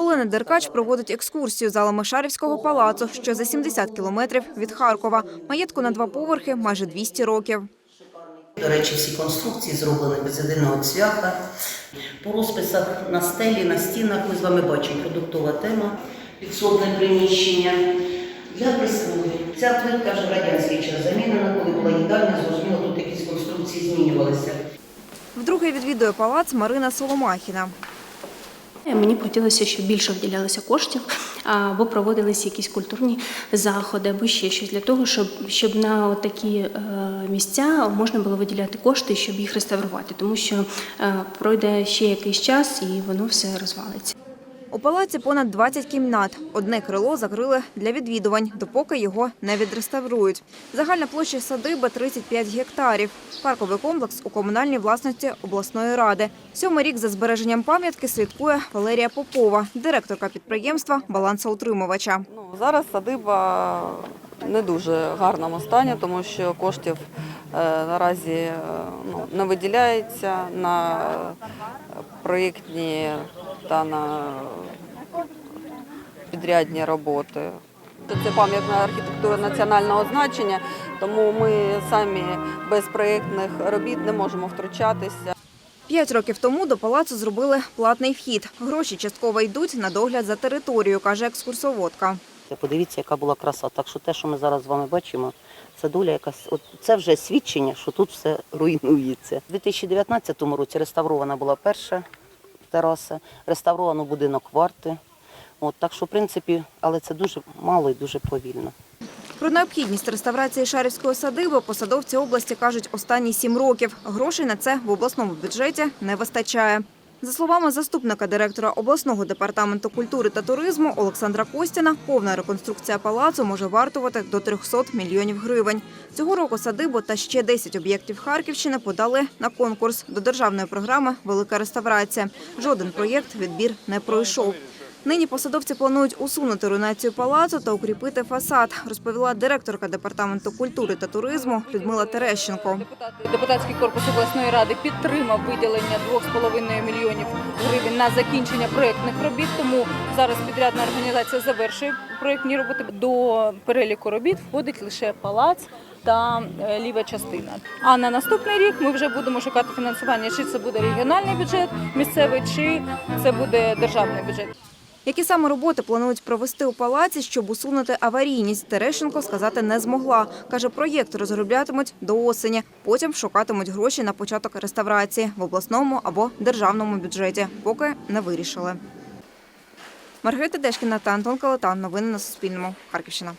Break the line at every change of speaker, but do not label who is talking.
Олена Деркач проводить екскурсію залами Шарівського палацу, що за 70 кілометрів від Харкова. Маєтку на два поверхи майже 200 років.
До речі, всі конструкції зроблені без єдиного цвяха. По розписах на стелі, на стінах ми з вами бачимо продуктова тема, підсобне приміщення для прислуги. Ця плитка вже в радянський час замінена, коли була їдальня, зрозуміло, тут якісь конструкції змінювалися.
Вдруге відвідує палац Марина Соломахіна.
Мені б хотілося, щоб більше вділялося коштів, або проводилися якісь культурні заходи, або ще щось для того, щоб, щоб на такі е, місця можна було виділяти кошти, щоб їх реставрувати, тому що е, пройде ще якийсь час і воно все розвалиться.
У палаці понад 20 кімнат. Одне крило закрили для відвідувань, допоки його не відреставрують. Загальна площа садиби 35 гектарів. Парковий комплекс у комунальній власності обласної ради. Сьомий рік за збереженням пам'ятки слідкує Валерія Попова, директорка підприємства балансоутримувача.
Ну, зараз садиба не дуже гарному стані, тому що коштів наразі е, ну, не виділяється на е, проєктні та на підрядні роботи. Це пам'ятна архітектура національного значення, тому ми самі без проєктних робіт не можемо втручатися.
П'ять років тому до палацу зробили платний вхід. Гроші частково йдуть на догляд за територією, каже екскурсоводка.
Подивіться, яка була краса. Так що те, що ми зараз з вами бачимо, це доля якась. От це вже свідчення, що тут все руйнується. У 2019 році реставрована була перша тераса, реставровано будинок варти. От, так що, в принципі, але це дуже мало і дуже повільно.
Про необхідність реставрації Шарівської садиби посадовці області кажуть останні сім років. Грошей на це в обласному бюджеті не вистачає. За словами заступника директора обласного департаменту культури та туризму Олександра Костіна, повна реконструкція палацу може вартувати до 300 мільйонів гривень. Цього року садибу та ще 10 об'єктів Харківщини подали на конкурс до державної програми Велика реставрація. Жоден проєкт відбір не пройшов. Нині посадовці планують усунути руйнацію палацу та укріпити фасад, розповіла директорка департаменту культури та туризму Людмила Терещенко.
Депутатський корпус обласної ради підтримав виділення 2,5 мільйонів гривень на закінчення проєктних робіт. Тому зараз підрядна організація завершує проєктні роботи. До переліку робіт входить лише палац. Та е, ліва частина. А на наступний рік ми вже будемо шукати фінансування, чи це буде регіональний бюджет місцевий, чи це буде державний бюджет.
Які саме роботи планують провести у палаці, щоб усунути аварійність, Терещенко сказати не змогла. Каже, проєкт розроблятимуть до осені. Потім шукатимуть гроші на початок реставрації в обласному або державному бюджеті, поки не вирішили. Маргарита Дешкіна та Антон Калатан. Новини на Суспільному. Харківщина.